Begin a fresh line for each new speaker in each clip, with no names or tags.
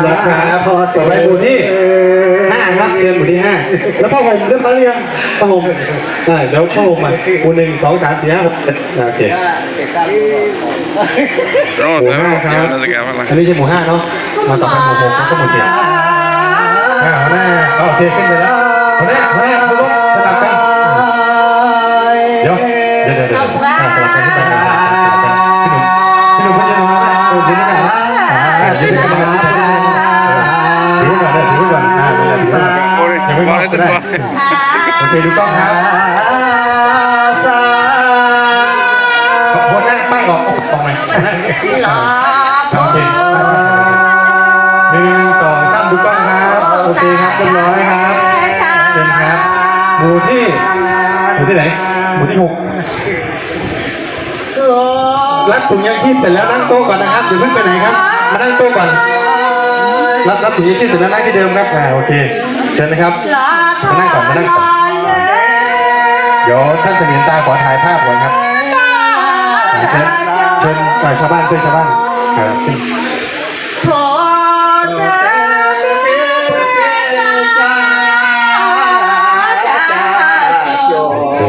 บร้อยครับต่อไปหมู่ที่ห้าครับเชิญหมู่ที่ห้าแล้วพ่อผมเรียบร้อยหรือยังพ่อผมอ่าเดี๋ยวพ่อผมมาหมู่หนึ่งสองสามสี่ห้าหกเจ็ดอ่าโอเค
โอ้
หมู่
ใช่ไหม
ห้าครับ
เดี๋ยวเราจะแก้ปัญหา
อันนี้ใช่หมู่ห้าเนาะมาต่อไปหมู่หกแล้วก็หมู่เจ็ดอ่าหัวหน้าโอเคขึ้นไปแล้วหัวหน้าหัวหน้าคุณลุกสลับกันเดี๋ยวเดี๋ยวเดี๋ยวเดี๋ยวอ่าสลับกันขึ้นไปสลับกันพี่หนุ่มพี่หนุ่มคนยืนตรงนั้นนะเออยืนตรงนั้นอ่ ก็ได้
โอ
เคดูกล้องครับขอบคุณนะไม่หรอกตรงไหนโอเคหนึ่งสองสามดูกล้องครับโอเคครับเรียบร้อยครับเชิญครับหมู่ที่หมู่ที่ไหนหมู่ที่หกรับถุงยังชีพเสร็จแล้วนั่งโต๊ะก่อนนะครับอย่าเพิ่งไปไหนครับ มานั่งโต๊ะก่อนรับรับถุงยังชีพเสร็จแล้วนั่งที่เดิมครับอ่าโอเคเชิญนะครับ มานั่งก่อนมานั่งก่อนเดี๋ยวท่านเสมียนตาขอถ่ายภาพก่อนครับอ่าเชิญเชิญฝ่ายชาวบ้านช่วยชาวบ้านครับโอเค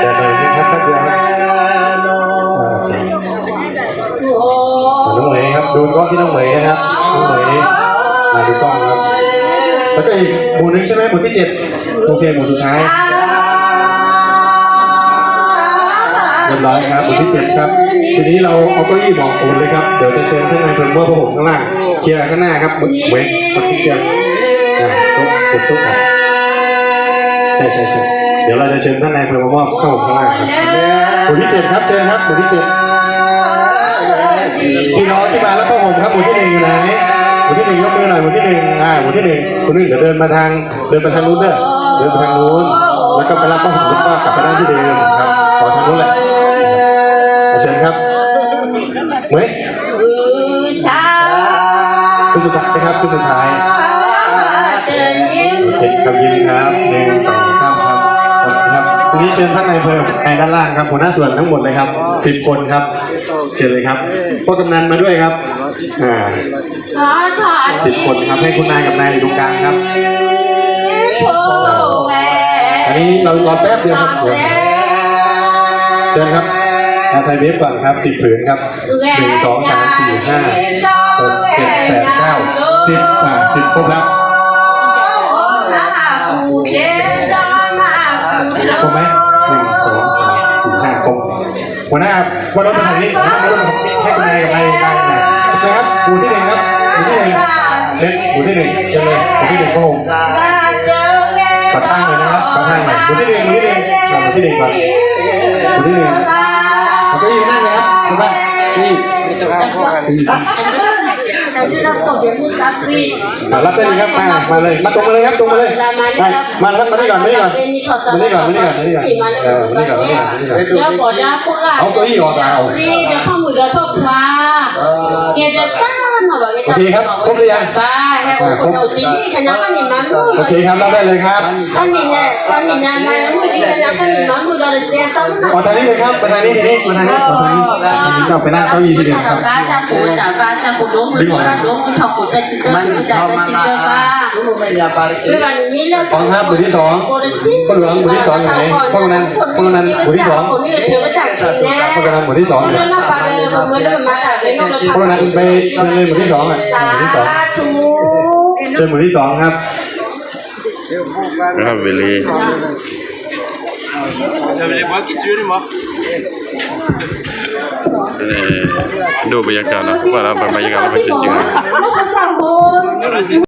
เดินไปที่ครับแป๊บเดียวครับอ่าโอเคน้องเหมยครับดูกล้องที่น้องเหมยนะครับน้องเหมย มาดูกล้องครับแล้วก็อีกหมู่หนึ่งใช่ไหมหมู่ที่เจ็ดโอเคหมู่สุดท้ายเรียบร้อยครับหมู่ที่เจ็ดครับทีนี้เราเอาเก้าอี้หมอกปูนเลยครับเดี๋ยวจะเชิญท่านนายอำเภอว่าพวกผมข้างล่างเคลียร์ข้างหน้าครับเหมือนเหมือนที่เคลียร์อ่าโต๊ะติดโต๊ะอะใช่ใช่ใช่เดี๋ยวเราจะเชิญท่านนายอำเภอมามอบข้าวผมข้างล่างครับหมู่ที่เจ็ดครับเชิญครับหมู่ที่เจ็ด พี่น้องที่มาแล้วข้าวผมครับหมู่ที่ นึ่งยกมือหน่อยหมู่ที่หนึ่งอ่าหมู่ที่หนึ่งคนหนึ่งเดี๋ยวเดินมาทาง เดินไปทางนู้นเด้อเดินไปทางนู้น แล้วก็ไปรับข้าวผมแล้วก็กลับไปนั่งที่เดิมครับขอทางนู้นแหละเชิญครับเหมยคุณสุดท้ายนะครับคุณสุดท้ายโอเคครับยินดีครับหนึ่งสองสามครับขอบคุณครับทีนี้เชิญท่านนายอำเภอในด้านล่างครับหัวหน้าส่วนทั้งหมดเลยครับสิบคนครับ เชิญเลยครับพวกกำนันมาด้วยครับอ่าสิบคนครับให้คุณนายกับนายอยู่ตรงกลางครับ อันนี้เรารอแป๊บเดียวครับเดี๋ยวเชิญครับอาไทยเวฟก่อนครับสิบผืนครับหนึ่งสองสามสี่ห้าหกเจ็ดแปดเก้าสิบอ่าสิบครบแล้วครบไหมหนึ่งสองสามสี่ห้าครบหัวหน้า วันรถมาทางนี้หัวหน้ารถมาทางนี้แค่คุณนายกับนายนายนะครับหูที่หนึ่งครับหูที่หนึ่งเล็กหูที่หนึ่งเชิญเลยหมู่ที่หนึ่งก็ผมขอตั้งเลยนะครับขอตั้งเลยหูที่หนึ่งหูที่หนึ่งหูที่หนึ่งก่อนหูที่หนึ่งเอาเก้าอี้นั่งเลยครับใช่ปะเก้า อี้อ่ารับได้เลยครับมามาเลยมาตรงมาเลยครับตรงมาเลยไปมาครับมานี่ก่อนมานี่ก่อนมานี่ก่อนมานี่ก่อนมานี่ก่อนเออมานี่ก่อนมานี่ก่อนมานี่ก่อน
เดี๋ยวก่อนนะพวกเรา
เอาเก้าอี้ออกมาเอา
เดี๋ยวข้อมือเราต้องคว้าเกเดต้าหน่อย
โอเคครับครบหรือยัง
ป้าให้โอ้โหตีนี่ขยันกันนี่มันมือ
โอเคครับรับได้เลยครับ
กันนี่เนี่ยกันนี่นะมันมือดีขยันกันนี่มันมือเราเจ๊ซ้ำนะ
มาทางนี้เลยครับมาทางนี้ทีนี้มาทางนี้มาทางนี้ทีนี้เจ้าไปนั่งเก้าอี้ทีเดียวครับ
ป้าจะปูจะป้าจะปูล้มมือป้าล้มมือถอดปูใส่ชิเซอร์ปูจะใส่ชิเซอร์ป้าคือวันนี้เรา
สองครับหมู่ที่สองคนเหลืองหมู่ที่สองอยู่ไหนพวกนั้นพวกนั้นหมู่ที่สอง
คนนี้ถือว่าจัดชินแน่
พวกนั้นหมู่ที่สอง
คน
อยู่
นั้นละปาเลยมือเริ่มมาแต่เลยน้องเรา
พวกนั้นไปเชิญเลยหมู่ที่สองอะ
สา
หมู่ที่สอง
ธุ
เชิญหมู่ที่สองครับ
นะครับเวลีเอ่อดูบรรยากาศนะว่าเราบรรยากาศเราเป็นจริงๆ
ลูกภาษาโบ